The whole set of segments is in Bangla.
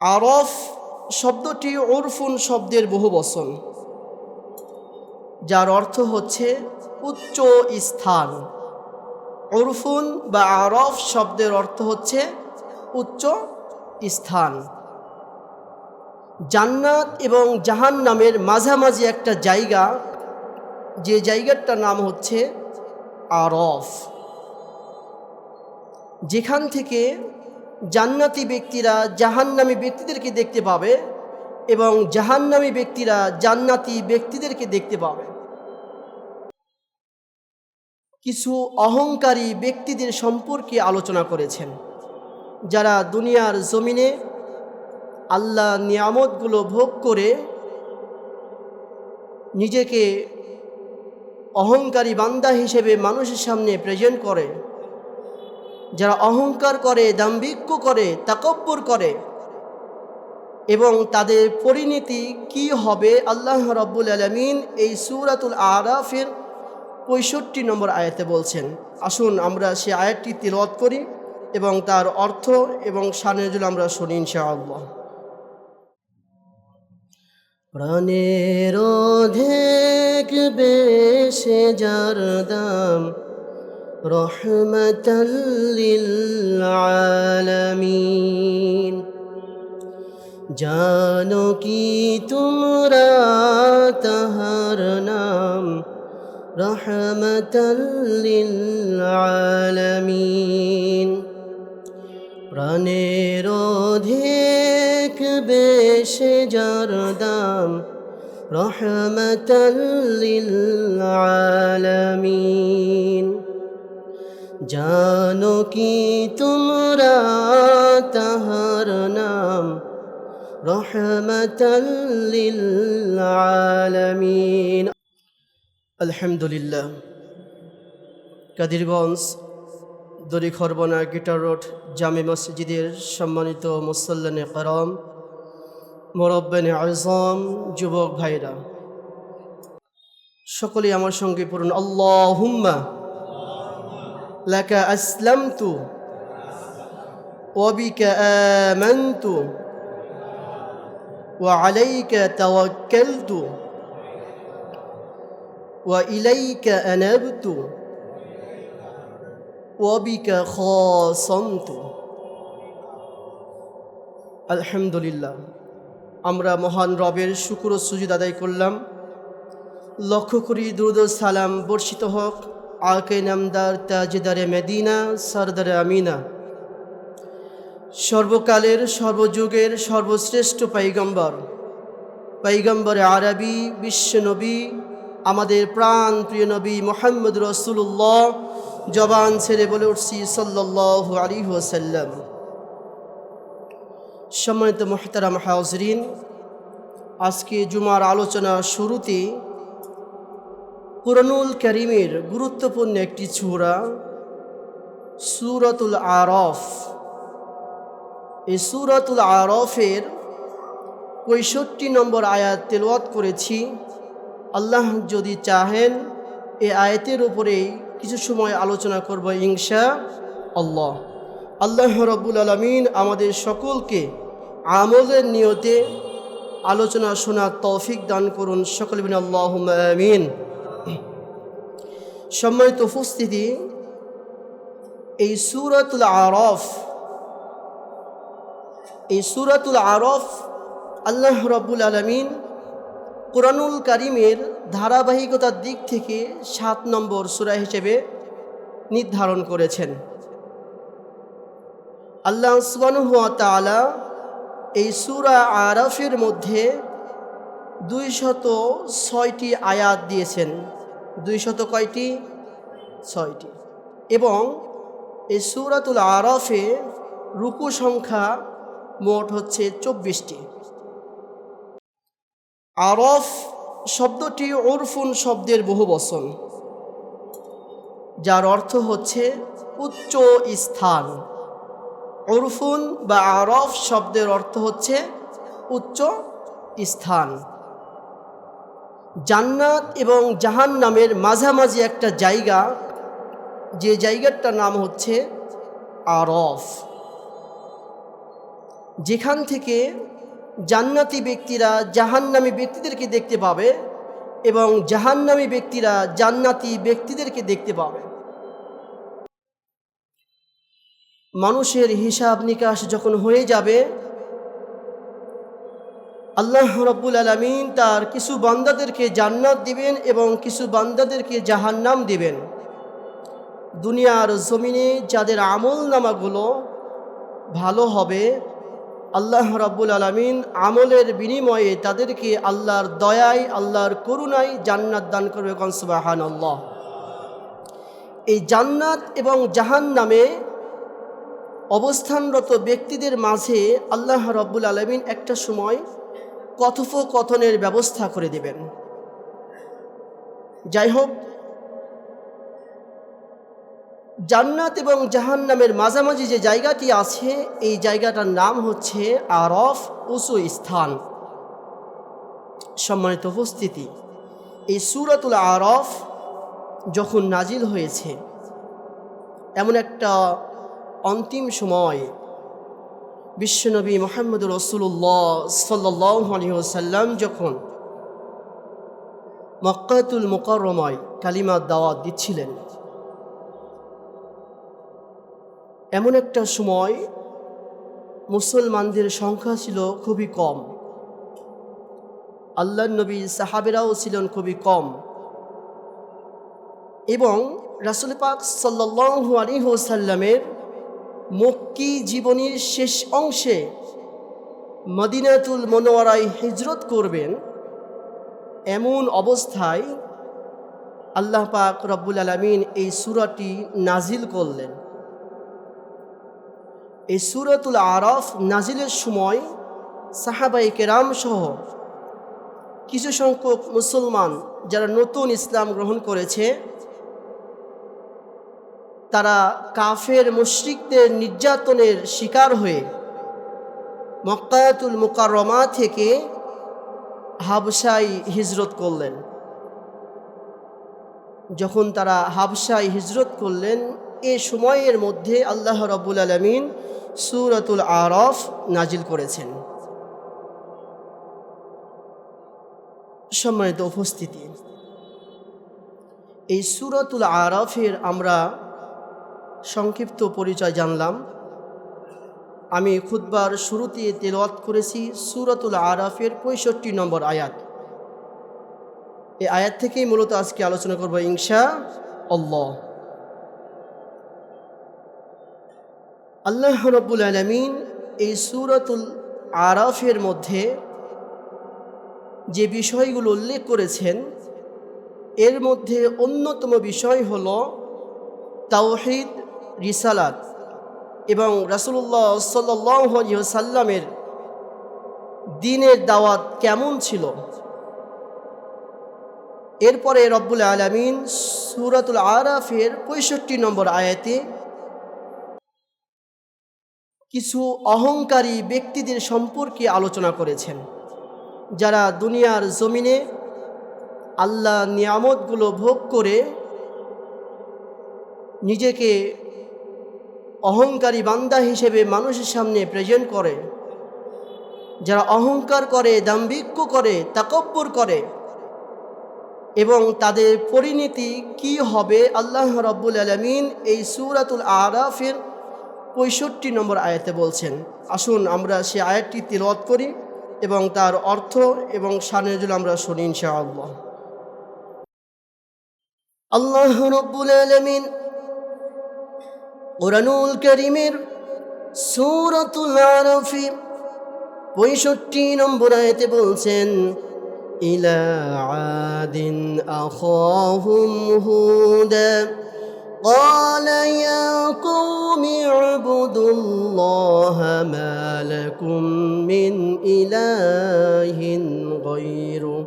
আরফ শব্দটি ওরফুন শব্দের বহু বচন, যার অর্থ হচ্ছে উচ্চ স্থান। ওরফুন বা আরফ শব্দের অর্থ হচ্ছে উচ্চ স্থান। জান্নাত এবং জাহান নামের মাঝামাঝি একটা জায়গা, যে জায়গাটার নাম হচ্ছে আরফ। যেখান থেকে জান্নাতি ব্যক্তিরা জাহান্নামী ব্যক্তিদেরকে দেখতে পাবে এবং জাহান্নামী ব্যক্তিরা জান্নাতি ব্যক্তিদেরকে দেখতে পাবে। কিছু অহংকারী ব্যক্তিদের সম্পর্কে আলোচনা করেছেন, যারা দুনিয়ার জমিনে আল্লাহ নিয়ামতগুলো ভোগ করে নিজেকে অহংকারী বান্দা হিসেবে মানুষের সামনে প্রেজেন্ট করে। যারা অহংকার করে, দাম্ভিক্য করে, তাকব্বর করে, এবং তাদের পরিণতি কি হবে? আল্লাহ রব্বুল আলমিন এই সুরাতুল আরাফের পঁয়ষট্টি নম্বর আয়াতে বলছেন। আসুন আমরা সে আয়াতটি তিলত করি এবং তার অর্থ এবং সানজুল আমরা শুনি ইনশাআল্লাহ। প্রাণের বেশে যার দাম রহমতল্লিল আলামিন জানো কি তোমরা তাহার নাম? রহমতল্লিল আলামিন প্রাণের অধিক বেশে যার দাম? রহমতল্লিল আলামিন জানো কি তোমরা তাহার নাম? রহমতল্লিল আলামিন আলহামদুলিল্লাহ। কাদিরগঞ্জ দড়ি খরবনা গিটার রোড জামে মসজিদের সম্মানিত মুসল্লানে করম, মোরব্বানে আজম, যুবক ভাইরা। সকলেই আমার সঙ্গে পড়ুন। আল্লাহ হুম্মা লাকা আসলামতু وبك آمنت وعليك توكلت وإليك أنبت وبك خاصمت আলহামদুলিল্লাহ আমরা মহান রবের শুকুর ও সুজুদ আদায় করলাম লক্ষ্য করি দুরুদ ও সালাম বর্ষিত হোক আকে নামদার তাজদারে মেদিনা, সরদারে আমিনা। সর্বকালের, সর্বযুগের, সর্বশ্রেষ্ঠ পাইগম্বর পাইগম্বরে আরবি বিশ্বনবী আমাদের প্রাণ প্রিয় নবী মোহাম্মদ রসুল্লাহ জবান ছেড়ে বলে উঠছি সাল্লাহ আলী ওসাল্লাম সম্মানিত মোহতারাম হাউজরিন আজকে জুমার আলোচনা শুরুতে কুরনুল করিমের গুরুত্বপূর্ণ একটি ছুরা সুরতুল আরফ। এই সুরতুল আরফের পঁয়ষট্টি নম্বর আয়াত তেলওয়াত করেছি। আল্লাহ যদি চাহেন এই আয়াতের উপরেই কিছু সময় আলোচনা করব ইংসা আল্লাহ। আল্লাহ রব্বুল আলমিন আমাদের সকলকে আমলের নিয়তে আলোচনা শোনার তৌফিক দান করুন। সকল বিন আল্লাহ আমিন। সম্মানিত উপস্থিতি, এই সুরতুল আরফ, এই সুরাতুল আরফ আল্লাহ রব্বুল আলমিন কোরআনুল কারিমের ধারাবাহিকতার দিক থেকে সাত নম্বর সুরা হিসেবে নির্ধারণ করেছেন। আল্লাহ সুবানুয়া তালা এই সুরা আরফের মধ্যে দুইশত ছয়টি আয়াত দিয়েছেন। দুইশত কয়টি ছয়টি। এবং এই সুরাতুল আরফে রুকু সংখ্যা মোট হচ্ছে চব্বিশটি। আরফ শব্দটি ওরফুন শব্দের বহু বচন, যার অর্থ হচ্ছে উচ্চ স্থান। ওরফুন বা আরফ শব্দের অর্থ হচ্ছে উচ্চ স্থান। জান্নাত এবং জাহান নামের মাঝামাঝি একটা জায়গা, যে জায়গাটার নাম হচ্ছে আরফ। যেখান থেকে জান্নাতি ব্যক্তিরা জাহান্নামী ব্যক্তিদেরকে দেখতে পাবে এবং জাহান্নামী ব্যক্তিরা জান্নাতি ব্যক্তিদেরকে দেখতে পাবে। মানুষের হিসাব নিকাশ যখন হয়ে যাবে আল্লাহ রব্বুল আলমিন তার কিছু বান্দাদেরকে জান্নাত দিবেন এবং কিছু বান্দাদেরকে জাহান্নাম দিবেন। দুনিয়ার জমিনে যাদের আমল নামাগুলো ভালো হবে, আল্লাহ রাব্বুল আলমিন আমলের বিনিময়ে তাদেরকে আল্লাহর দয়ায়, আল্লাহর করুণায় জান্নাত দান করবে কনসুবাহান আল্লাহ এই জান্নাত এবং জাহান নামে অবস্থানরত ব্যক্তিদের মাঝে আল্লাহ রব্বুল আলমিন একটা সময় কথোপকথনের ব্যবস্থা করে দেবেন। যাই হোক জান্নাত এবং জাহান্নামের মাঝামাঝি যে জায়গাটি আছে, এই জায়গাটার নাম হচ্ছে আরফ উসু স্থান। সম্মানিত উপস্থিতি, এই সুরাতুল আরফ যখন নাজিল হয়েছে, এমন একটা অন্তিম সময় বিশ্বনবী মোহাম্মদ রসুল্লাহ সাল্লাসাল্লাম যখন মক্কাতুল মোকরময় কালিমার দাওয়াত দিচ্ছিলেন, এমন একটা সময় মুসলমানদের সংখ্যা ছিল খুবই কম। আল্লাহ নবী সাহাবেরাও ছিলেন খুবই কম। এবং রাসুল পাক সাল্লু আলী হোসাল্লামের মক্কি জীবনীর শেষ অংশে মদিনাতুল মনোয়ারায় হিজরত করবেন, এমন অবস্থায় আল্লাহ পাক রব্বুল আলমিন এই সুরাটি নাজিল করলেন। এই সুরাতুল আরফ নাজিলের সময় সাহাবাই কেরাম সহ কিছু সংখ্যক মুসলমান যারা নতুন ইসলাম গ্রহণ করেছে তারা কাফের মুশ্রিকদের নির্যাতনের শিকার হয়ে মক্কায়াতুল মুকাররমা থেকে হাবসাই হিজরত করলেন। যখন তারা হাবসাই হিজরত করলেন, এ সময়ের মধ্যে আল্লাহ রব্বুল আলমিন সুরাতুল আরফ নাজিল করেছেন। সম্মানিত উপস্থিতি, এই সুরাতুল আরফের আমরা সংক্ষিপ্ত পরিচয় জানলাম। আমি খুদ্বার শুরুতে তেলওয়াত করেছি সুরাতুল আরাফের পঁয়ষট্টি নম্বর আয়াত। এই আয়াত থেকেই মূলত আজকে আলোচনা করব ইংশা আল্লাহ। আল্লাহ রব্বুল আলমিন এই সুরাতুল আরাফের মধ্যে যে বিষয়গুলো উল্লেখ করেছেন, এর মধ্যে অন্যতম বিষয় হল তাওহিদ রিসালাত এবং রাসুল্লাহ সাল্লামের দিনের দাওয়াত কেমন ছিল? এরপরে রব্বুল আলমিন সুরাতুল আরাফের পঁয়ষট্টি নম্বর আয়াতে কিছু অহংকারী ব্যক্তিদের সম্পর্কে আলোচনা করেছেন, যারা দুনিয়ার জমিনে আল্লাহ নিয়ামতগুলো ভোগ করে নিজেকে অহংকারী বান্দা হিসেবে মানুষের সামনে প্রেজেন্ট করে। যারা অহংকার করে, দাম্ভিক্য করে, তাকব্বর করে, এবং তাদের পরিণতি কি হবে আল্লাহ রব্বুল আলমিন এই সুরাতুল আরাফের পঁয়ষট্টি নম্বর আয়াতে বলছেন। আসুন আমরা সে আয়াতটি তিলত করি এবং তার অর্থ এবং সানেজুল আমরা শুনি ইনশাআল্লাহ। আল্লাহ রব্বুল আলমিন কোরআনুল করিমের সুরতুল আরফি পঁয়ষট্টি নম্বর আয়তে বলছেন ইলা আদিন আখাহুম হুদা قال يا قوم اعبدوا الله ما لكم من إله غيره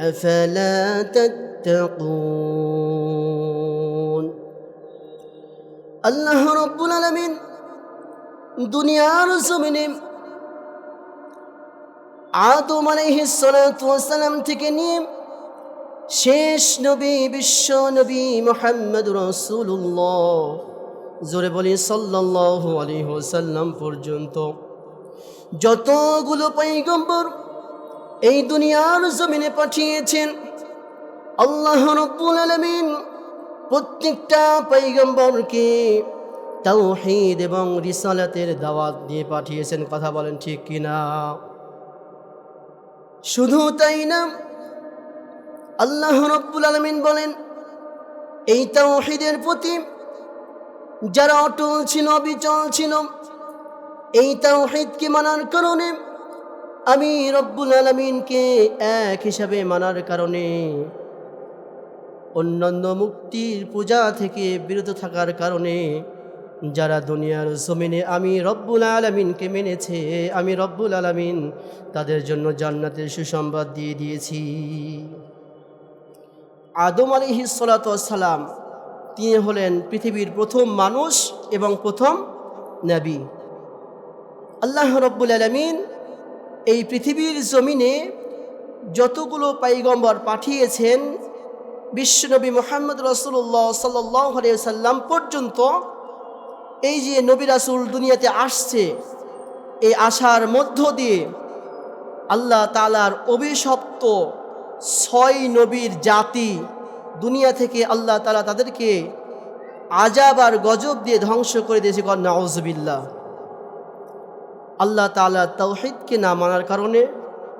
أفلا تتقون আল্লাহ রব্বুল আলমিন দুনিয়ার জমিনে আদম আলাইহিসালাম থেকে নিয়ে শেষ নবী, বিশ্ব নবী মোহাম্মদ রসুল্লাহ জোরে বলি সাল্লাহ আলী হোসাল্লাম পর্যন্ত। যতগুলো পৈগম্বর এই দুনিয়ার জমিনে পাঠিয়েছেন, আল্লাহ রব্বুল আলমিন প্রত্যেকটা পৈগম্বরকে তাওহীদ এবং রিসালাতের দাওয়াত দিয়ে পাঠিয়েছেন। কথা বলেন ঠিক কিনা? শুধু তাই না, আল্লাহ রব্বুল আলমিন বলেন, এই তাওহীদের প্রতি যারা অটল ছিল বিচল ছিল, এই তাওহীদকে মানার কারণে আমি রব্বুল আলমিনকে এক হিসাবে মানার কারণে অন্যান্য মুক্তির পূজা থেকে বিরত থাকার কারণে যারা দুনিয়ার জমিনে আমি রব্বুল আলমিনকে মেনেছে, আমি রব্বুল আলমিন তাদের জন্য জান্নাতের সুসংবাদ দিয়ে দিয়েছি। আদম আলিহি সালাম, তিনি হলেন পৃথিবীর প্রথম মানুষ এবং প্রথম নবী। আল্লাহ রব্বুল আলমিন এই পৃথিবীর জমিনে যতগুলো পাইগম্বর পাঠিয়েছেন বিশ্বনবী মোহাম্মদ রসুল্লাহ সাল্লাম পর্যন্ত এই যে নবী রাসুল দুনিয়াতে আসছে, এই আসার মধ্য দিয়ে আল্লাহ তালার অভিশপ্ত ছয় নবীর জাতি দুনিয়া থেকে আল্লাহ তালা তাদেরকে আজাব আর গজব দিয়ে ধ্বংস করে দিয়েছে নওয়াজবিল্লা আল্লাহ তালা তৌহিদকে না মানার কারণে,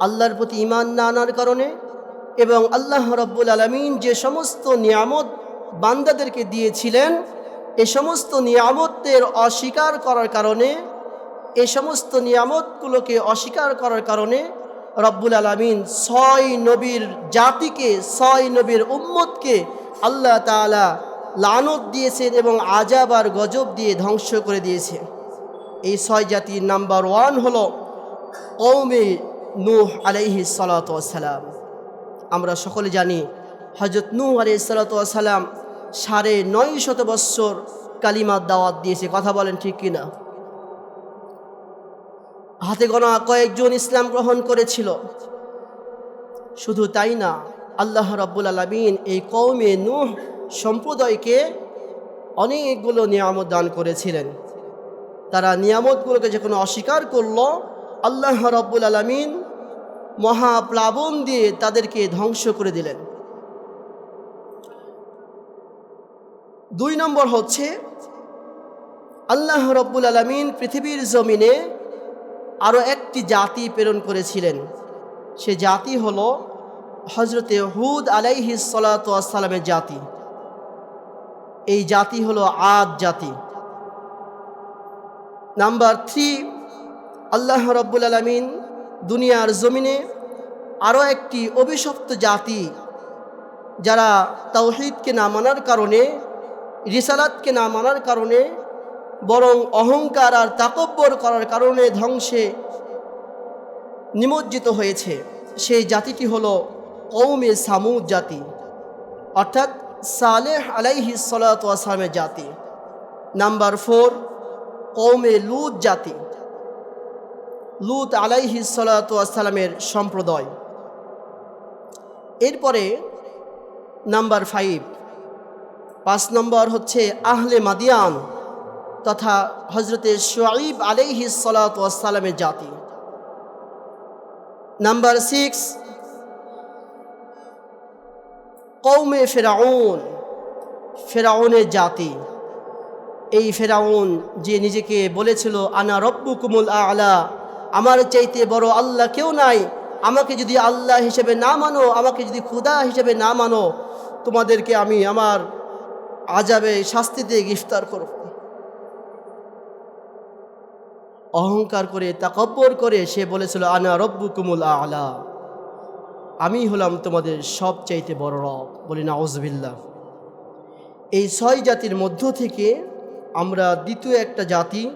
আল্লাহর প্রতি ইমান না আনার কারণে এবং আল্লাহ রব্বুল আলমিন যে সমস্ত নিয়ামত বান্দাদেরকে দিয়েছিলেন, এ সমস্ত নিয়ামতের অস্বীকার করার কারণে, এ সমস্ত নিয়ামতগুলোকে অস্বীকার করার কারণে রব্বুল আলমিন ছয় নবীর জাতিকে, ছয় নবীর উম্মতকে আল্লাহ তালা লানত দিয়েছেন এবং আজাব আর গজব দিয়ে ধ্বংস করে দিয়েছে। এই ছয় জাতির নাম্বার ওয়ান হল কৌমে নূহ আলাইহি সালাম। আমরা সকলে জানি হজরত নূহ আলি সালাম সাড়ে নয় শত বৎসর কালিমার দাওয়াত দিয়েছে। কথা বলেন ঠিক কিনা হাতে গোনা কয়েকজন ইসলাম গ্রহণ করেছিল। শুধু তাই না, আল্লাহ রব্বুল আলমিন এই কৌমে নূহ সম্প্রদায়কে অনেকগুলো নিয়ামত দান করেছিলেন। তারা নিয়ামতগুলোকে যখন অস্বীকার করল, আল্লাহ রব্বুল আলমিন মহাপ্লাবন দিয়ে তাদেরকে ধ্বংস করে দিলেন। দুই নম্বর হচ্ছে, আল্লাহ রব্বুল আলমিন পৃথিবীর জমিনে আরও একটি জাতি প্রেরণ করেছিলেন। সে জাতি হল হজরতে হুদ আলাইহি সালামের জাতি। এই জাতি হলো আদ জাতি। নাম্বার থ্রি, আল্লাহ রব্বুল আলমিন দুনিয়ার জমিনে আরও একটি অভিশপ্ত জাতি যারা তাওহিদকে না মানার কারণে, রিসালাতকে না মানার কারণে, বরং অহংকার আর তাকব্বর করার কারণে ধ্বংসে নিমজ্জিত হয়েছে। সেই জাতিটি হল কৌমে সামুদ জাতি, অর্থাৎ সালেহ আলাইহি সালামের জাতি। নাম্বার ফোর কৌমে লুত জাতি। লুত আলাইহি সালামের সম্প্রদায়। এরপরে নাম্বার ফাইভ। পাঁচ নম্বর হচ্ছে আহলে মাদিয়ান তথা হজরতে শোয়াইব আলাইহি সালামের জাতি। Number six. কৌমে ফেরাউন, ফেরাউনের জাতি। এই ফেরাউন যে নিজেকে বলেছিল, আনা রব্বু কুমুল আলা আমার চাইতে বড় আল্লাহ কেউ নাই। আমাকে যদি আল্লাহ হিসেবে না মানো, আমাকে যদি খুদা হিসেবে না মানো, তোমাদেরকে আমি আমার আজাবে শাস্তিতে গ্রেফতার করব। অহংকার করে, তাকব্বর করে সে বলেছিল, আনা রব্বু কুমুল আলা। আমি হলাম তোমাদের সব চাইতে বড় রব। বলি না ওজবিল্লা এই ছয় জাতির মধ্য থেকে আমরা দ্বিতীয় একটা জাতি